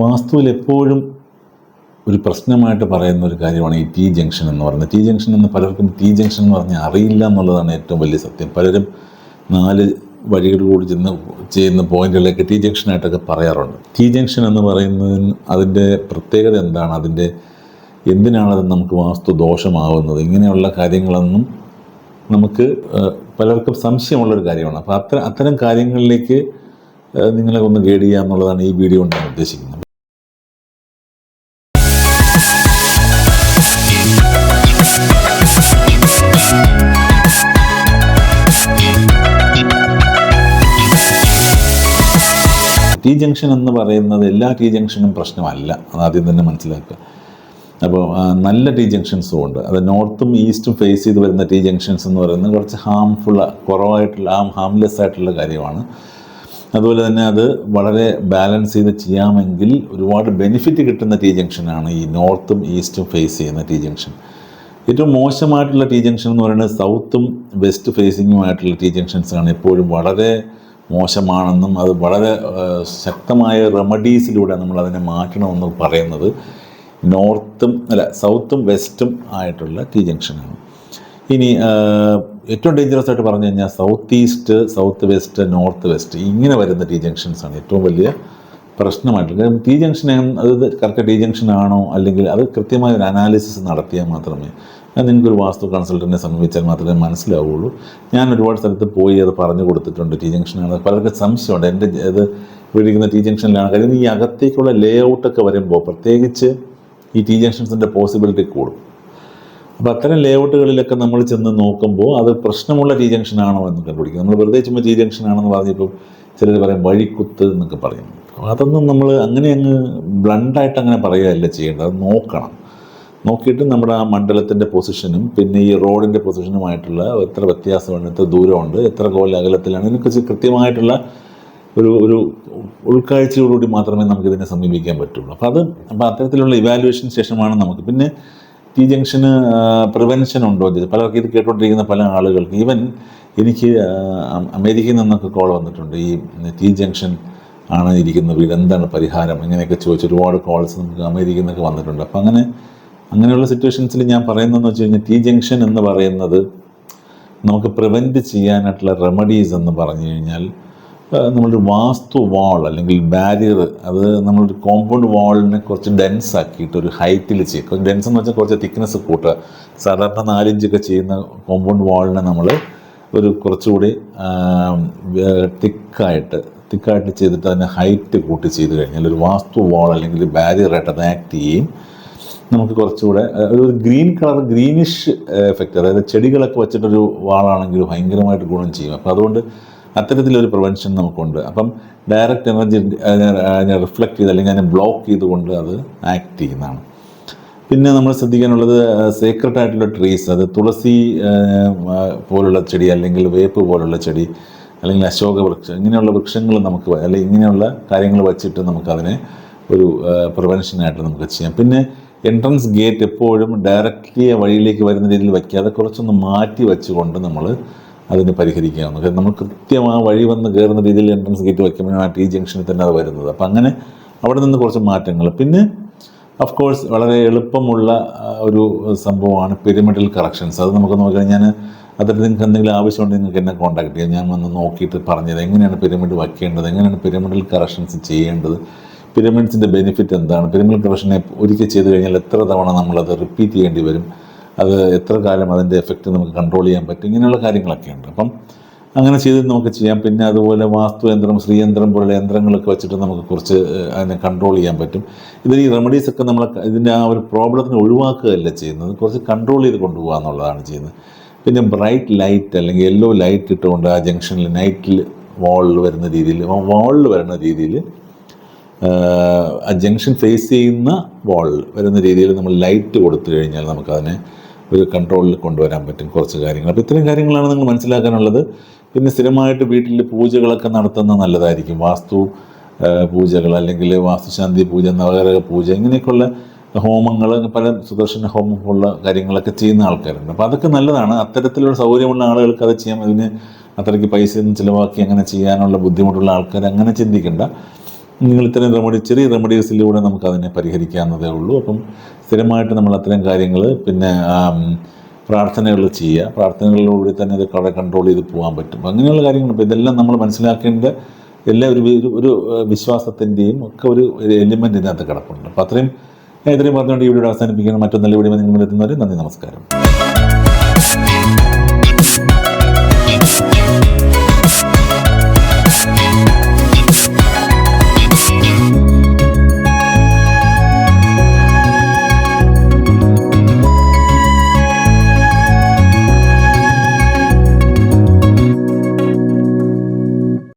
വാസ്തുവിൽ എപ്പോഴും ഒരു പ്രശ്നമായിട്ട് പറയുന്ന ഒരു കാര്യമാണ് ഈ ടി ജംഗ്ഷൻ എന്ന് പറയുന്നത്. ടി ജംഗ്ഷൻ എന്ന് പലർക്കും ടി ജംഗ്ഷൻ എന്ന് പറഞ്ഞാൽ അറിയില്ല എന്നുള്ളതാണ് ഏറ്റവും വലിയ സത്യം. പലരും നാല് വഴികൾ കൂടി ചെന്ന് ചെയ്യുന്ന പോയിന്റുകളിലേക്ക് ടി ജംഗ്ഷനായിട്ടൊക്കെ പറയാറുണ്ട്. ടി ജംഗ്ഷൻ എന്ന് പറയുന്നത് അതിന്റെ പ്രത്യേകത എന്താണ്? അതിന്റെ എന്തിനാണത് നമുക്ക് വാസ്തു ദോഷമാവുന്നത് ഇങ്ങനെയുള്ള കാര്യങ്ങളൊന്നും നമുക്ക് പലർക്കും സംശയമുള്ളൊരു കാര്യമാണ്. അപ്പോൾ അത്തരം അത്തരം കാര്യങ്ങളിലേക്ക് നിങ്ങളെ ഒന്ന് ഗൈഡ് ചെയ്യുക എന്നുള്ളതാണ് ഈ വീഡിയോ കൊണ്ട് ഞാൻ ഉദ്ദേശിക്കുന്നത്. ടി ജംഗ്ഷൻ എന്ന് പറയുന്നത് എല്ലാ ടി ജംഗ്ഷനും പ്രശ്നമല്ല. അത് ആദ്യം തന്നെ മനസ്സിലാക്കുക. അപ്പോൾ നല്ല ടി ജംഗ്ഷൻസും ഉണ്ട്. അത് നോർത്തും ഈസ്റ്റും ഫേസ് ചെയ്ത് വരുന്ന ടി ജംഗ്ഷൻസ് എന്ന് പറയുന്നത് കുറച്ച് ഹാംഫുൾ കുറവായിട്ടുള്ള ആ ഹാംലെസ് ആയിട്ടുള്ള കാര്യമാണ്. അതുപോലെ തന്നെ അത് വളരെ ബാലൻസ് ചെയ്ത് ചെയ്യാമെങ്കിൽ ഒരുപാട് ബെനിഫിറ്റ് കിട്ടുന്ന ടി ജംഗ്ഷനാണ് ഈ നോർത്തും ഈസ്റ്റും ഫേസ് ചെയ്യുന്ന ടി ജംഗ്ഷൻ ഏറ്റവും മോശമായിട്ടുള്ള ടി ജംഗ്ഷൻ എന്ന് പറയുന്നത് സൗത്തും വെസ്റ്റ് ഫേസിങ്ങുമായിട്ടുള്ള ടി ജംഗ്ഷൻസാണ് എപ്പോഴും വളരെ മോശമാണെന്നും അത് വളരെ ശക്തമായ റെമഡീസിലൂടെ നമ്മൾ അതിനെ മാറ്റണമെന്ന് പറയുന്നത് നോർത്തും അല്ല സൗത്തും വെസ്റ്റും ആയിട്ടുള്ള ടി ജംഗ്ഷനാണ്. ഇനി ഏറ്റവും ഡേഞ്ചറസ് ആയിട്ട് പറഞ്ഞു കഴിഞ്ഞാൽ south east south west north west ഇങ്ങനെ വരുന്ന ടി ജംഗ്ഷൻസ് ആണ് ഏറ്റവും വലിയ പ്രശ്നമായിട്ടുള്ളത്. കാരണം ടി ജംഗ്ഷൻ അത് കറക്റ്റ് ടി ജംഗ്ഷൻ ആണോ അല്ലെങ്കിൽ അത് കൃത്യമായ ഒരു അനാലിസിസ് നടത്തിയാൽ മാത്രമേ നിങ്ങൾക്കൊരു വാസ്തു കൺസൾട്ടന്റിനെ സമീപിച്ചാൽ മാത്രമേ മനസ്സിലാവുള്ളൂ. ഞാൻ ഒരുപാട് സ്ഥലത്ത് പോയി അത് പറഞ്ഞു കൊടുത്തിട്ടുണ്ട് ടി ജംഗ്ഷനാണ് പലർക്കും സംശയമുണ്ട്. എന്റെ ഇത് വിളിക്കുന്ന ടി ജംഗ്ഷനിലാണ്. കാര്യം ഈ അകത്തേക്കുള്ള ലേ ഔട്ടൊക്കെ വരുമ്പോൾ പ്രത്യേകിച്ച് ഈ ടി ജംഗ്ഷൻസിന്റെ പോസിബിലിറ്റി കൂടും. അപ്പോൾ അത്തരം ലേ ഔട്ടുകളിലൊക്കെ നമ്മൾ ചെന്ന് നോക്കുമ്പോൾ അത് പ്രശ്നമുള്ള ടി ജംഗ്ഷനാണോ എന്ന് കണ്ടുപിടിക്കും. നമ്മൾ വെറുതെ ചുമ്മാ ടി ജംഗ്ഷൻ ആണെന്ന് പറഞ്ഞപ്പോൾ ചിലർ പറയും വഴിക്കുത്ത് എന്നൊക്കെ പറയും. അതൊന്നും നമ്മൾ അങ്ങനെ അങ്ങ് ബ്ലണ്ടായിട്ട് അങ്ങനെ പറയുകയല്ല ചെയ്യേണ്ടത്. അത് നോക്കണം. നോക്കിയിട്ട് നമ്മുടെ ആ മണ്ഡലത്തിന്റെ പൊസിഷനും പിന്നെ ഈ റോഡിന്റെ പൊസിഷനുമായിട്ടുള്ള എത്ര വ്യത്യാസമുണ്ട് എത്ര ദൂരമുണ്ട് എത്ര കോല അകലത്തിലാണ് ഇതിനെക്കുറിച്ച് കൃത്യമായിട്ടുള്ള ഒരു ഒരു ഉൾക്കാഴ്ചയോടുകൂടി മാത്രമേ നമുക്ക് ഇതിനെ സമീപിക്കാൻ പറ്റുള്ളൂ. അപ്പോൾ അത് അപ്പോൾ അത്തരത്തിലുള്ള ഇവാലുവേഷൻ ശേഷമാണ് നമുക്ക്. പിന്നെ ടി ജംഗ്ഷന് പ്രിവെൻഷൻ ഉണ്ടോ? എന്ന് പലർക്കും ഇത് കേട്ടുകൊണ്ടിരിക്കുന്ന പല ആളുകൾക്ക്. ഈവൻ എനിക്ക് അമേരിക്കയിൽ നിന്നൊക്കെ കോൾ വന്നിട്ടുണ്ട്. ഈ ടി ജംഗ്ഷൻ ആണ് ഇരിക്കുന്ന വീട് എന്താണ് പരിഹാരം ഇങ്ങനെയൊക്കെ ചോദിച്ച് ഒരുപാട് കോൾസ് നമുക്ക് അമേരിക്കയിൽ നിന്നൊക്കെ വന്നിട്ടുണ്ട്. അപ്പോൾ അങ്ങനെ അങ്ങനെയുള്ള സിറ്റുവേഷൻസിൽ ഞാൻ പറയുന്നതെന്ന് വെച്ച് കഴിഞ്ഞാൽ ടി ജംഗ്ഷൻ എന്ന് പറയുന്നത് നമുക്ക് പ്രിവെന്റ് ചെയ്യാനായിട്ടുള്ള റെമഡീസ് എന്ന് പറഞ്ഞു കഴിഞ്ഞാൽ നമ്മളൊരു വാസ്തു വാൾ അല്ലെങ്കിൽ ബാരിയർ അത് നമ്മളൊരു കോമ്പൗണ്ട് വാളിനെ കുറച്ച് ഡെൻസ് ആക്കിയിട്ട് ഒരു ഹൈറ്റിൽ ചെയ്യുക. കുറച്ച് ഡെൻസ് എന്ന് വെച്ചാൽ കുറച്ച് തിക്നെസ് കൂട്ടുക. സാധാരണ നാലിഞ്ചൊക്കെ ചെയ്യുന്ന കോമ്പൗണ്ട് വാളിനെ നമ്മൾ ഒരു കുറച്ചുകൂടി തിക്കായിട്ട് തിക്കായിട്ട് ചെയ്തിട്ട് അതിനെ ഹൈറ്റ് കൂട്ടി ചെയ്ത് കഴിഞ്ഞാൽ ഒരു വാസ്തു വാൾ അല്ലെങ്കിൽ ബാരിയറായിട്ട് അത് ആക്ട് ചെയ്യും. നമുക്ക് കുറച്ചുകൂടെ ഒരു ഗ്രീൻ കളർ ഗ്രീനിഷ് എഫക്റ്റ് അതായത് ചെടികളൊക്കെ വെച്ചിട്ടൊരു വാളാണെങ്കിൽ ഭയങ്കരമായിട്ട് ഗുണം ചെയ്യും. അപ്പോൾ അതുകൊണ്ട് അത്തരത്തിലൊരു പ്രിവെൻഷൻ നമുക്കുണ്ട്. അപ്പം ഡയറക്റ്റ് എനർജി അതിനെ റിഫ്ലക്റ്റ് ചെയ്ത് അല്ലെങ്കിൽ അതിനെ ബ്ലോക്ക് ചെയ്തുകൊണ്ട് അത് ആക്ട് ചെയ്യുന്നതാണ്. പിന്നെ നമ്മൾ ശ്രദ്ധിക്കാനുള്ളത് സേക്രട്ട് ആയിട്ടുള്ള ട്രീസ് അത് തുളസി പോലുള്ള ചെടി അല്ലെങ്കിൽ വേപ്പ് പോലുള്ള ചെടി അല്ലെങ്കിൽ അശോക വൃക്ഷം ഇങ്ങനെയുള്ള വൃക്ഷങ്ങൾ നമുക്ക് അല്ലെങ്കിൽ ഇങ്ങനെയുള്ള കാര്യങ്ങൾ വച്ചിട്ട് നമുക്കതിനെ ഒരു പ്രിവെൻഷനായിട്ട് നമുക്ക് ചെയ്യാം. പിന്നെ എൻട്രൻസ് ഗേറ്റ് എപ്പോഴും ഡയറക്റ്റ്ലി വഴിയിലേക്ക് വരുന്ന രീതിയിൽ വയ്ക്കാതെ കുറച്ചൊന്ന് മാറ്റി വെച്ചുകൊണ്ട് നമ്മൾ അതിന് പരിഹരിക്കാവുന്നു നമ്മൾ കൃത്യം ആ വഴി വന്ന് കയറുന്ന രീതിയിൽ എൻട്രൻസ് ഗേറ്റ് വയ്ക്കുമ്പോഴാണ് ടി ജംഗ്ഷനിൽ തന്നെ അത് വരുന്നത്. അപ്പം അങ്ങനെ അവിടെ നിന്ന് കുറച്ച് മാറ്റങ്ങൾ. പിന്നെ ഓഫ് കോഴ്സ് വളരെ എളുപ്പമുള്ള ഒരു സംഭവമാണ് പിരമിഡൽ കറക്ഷൻസ് അത് നമുക്ക് നോക്കിക്കഴിഞ്ഞാൽ അതിൽ നിങ്ങൾക്ക് എന്തെങ്കിലും ആവശ്യമുണ്ടെങ്കിൽ നിങ്ങൾക്ക് എന്നെ കോൺടാക്ട് ചെയ്യാം. ഞാൻ വന്ന് നോക്കിയിട്ട് പറഞ്ഞത് എങ്ങനെയാണ് പിരമിഡ് വയ്ക്കേണ്ടത്? എങ്ങനെയാണ് പിരമിഡൽ കറക്ഷൻസ് ചെയ്യേണ്ടത്? പിരമിഡ്സിന്റെ ബെനിഫിറ്റ് എന്താണ്? പിരമിഡ് പ്രൊഫഷനെ ഒരിക്കൽ ചെയ്തു കഴിഞ്ഞാൽ എത്ര തവണ നമ്മളത് റിപ്പീറ്റ് ചെയ്യേണ്ടി വരും? അത് എത്ര കാലം അതിന്റെ എഫക്റ്റ് നമുക്ക് കൺട്രോൾ ചെയ്യാൻ പറ്റും? ഇങ്ങനെയുള്ള കാര്യങ്ങളൊക്കെ ഉണ്ട്. അപ്പം അങ്ങനെ ചെയ്ത് നമുക്ക് ചെയ്യാം. പിന്നെ അതുപോലെ വാസ്തുയന്ത്രം ശ്രീയന്ത്രം പോലുള്ള യന്ത്രങ്ങളൊക്കെ വെച്ചിട്ട് നമുക്ക് കുറച്ച് അതിനെ കൺട്രോൾ ചെയ്യാൻ പറ്റും. ഇതിൽ ഈ റെമഡീസ് ഒക്കെ നമ്മൾ ഇതിന്റെ ആ ഒരു പ്രോബ്ലത്തിനെ ഒഴിവാക്കുകയല്ല ചെയ്യുന്നത്. കുറച്ച് കൺട്രോൾ ചെയ്ത് കൊണ്ടുപോകുക എന്നുള്ളതാണ് ചെയ്യുന്നത്. പിന്നെ ബ്രൈറ്റ് ലൈറ്റ് അല്ലെങ്കിൽ യെല്ലോ ലൈറ്റ് ഇട്ടുകൊണ്ട് ആ ജംഗ്ഷനിൽ നൈറ്റിൽ വാളിൽ വരുന്ന രീതിയിൽ വാളിൽ വരുന്ന രീതിയിൽ ജംഗ്ഷൻ ഫേസ് ചെയ്യുന്ന വാളിൽ വരുന്ന രീതിയിൽ നമ്മൾ ലൈറ്റ് കൊടുത്തു കഴിഞ്ഞാൽ നമുക്കതിനെ ഒരു കൺട്രോളിൽ കൊണ്ടുവരാൻ പറ്റും കുറച്ച് കാര്യങ്ങൾ. അപ്പോൾ ഇത്രയും കാര്യങ്ങളാണ് നിങ്ങൾ മനസ്സിലാക്കാനുള്ളത്. പിന്നെ സ്ഥിരമായിട്ട് വീട്ടിൽ പൂജകളൊക്കെ നടത്തുന്നത് നല്ലതായിരിക്കും. വാസ്തു പൂജകൾ അല്ലെങ്കിൽ വാസ്തുശാന്തി പൂജ നവകരക പൂജ ഇങ്ങനെയൊക്കെയുള്ള ഹോമങ്ങൾ പല സുദർശന ഹോമം കാര്യങ്ങളൊക്കെ ചെയ്യുന്ന ആൾക്കാരുണ്ട്. അപ്പോൾ അതൊക്കെ നല്ലതാണ്. അത്തരത്തിലുള്ള സൗകര്യമുള്ള ആളുകൾക്ക് അത് ചെയ്യാം. അതിന് അത്രയ്ക്ക് പൈസ ചിലവാക്കി അങ്ങനെ ചെയ്യാനുള്ള ബുദ്ധിമുട്ടുള്ള ആൾക്കാർ അങ്ങനെ ചിന്തിക്കേണ്ട. നിങ്ങൾ ഇത്തരം റെമഡി ചെറിയ റെമഡീസിലൂടെ നമുക്ക് അതിനെ പരിഹരിക്കാവുന്നതേ ഉള്ളൂ. അപ്പം സ്ഥിരമായിട്ട് നമ്മൾ അത്തരം കാര്യങ്ങൾ പിന്നെ പ്രാർത്ഥനകൾ ചെയ്യുക. പ്രാർത്ഥനകളിലൂടെ തന്നെ ഇത് കട കൺട്രോൾ ചെയ്ത് പോകാൻ പറ്റും. അങ്ങനെയുള്ള കാര്യങ്ങൾ ഇപ്പോൾ ഇതെല്ലാം നമ്മൾ മനസ്സിലാക്കേണ്ട എല്ലാ ഒരു ഒരു വിശ്വാസത്തിന്റെയും ഒക്കെ ഒരു എലിമെന്റ് ഇതിനകത്ത് കിടപ്പുണ്ട്. അപ്പോൾ അത്രയും ഇത്രയും പറഞ്ഞുകൊണ്ട് ഈ വീഡിയോ അവസാനിപ്പിക്കുന്നത് മറ്റൊന്നല്ല വീഡിയോ നിങ്ങൾ എത്തുന്നവരെ നന്ദി നമസ്കാരം.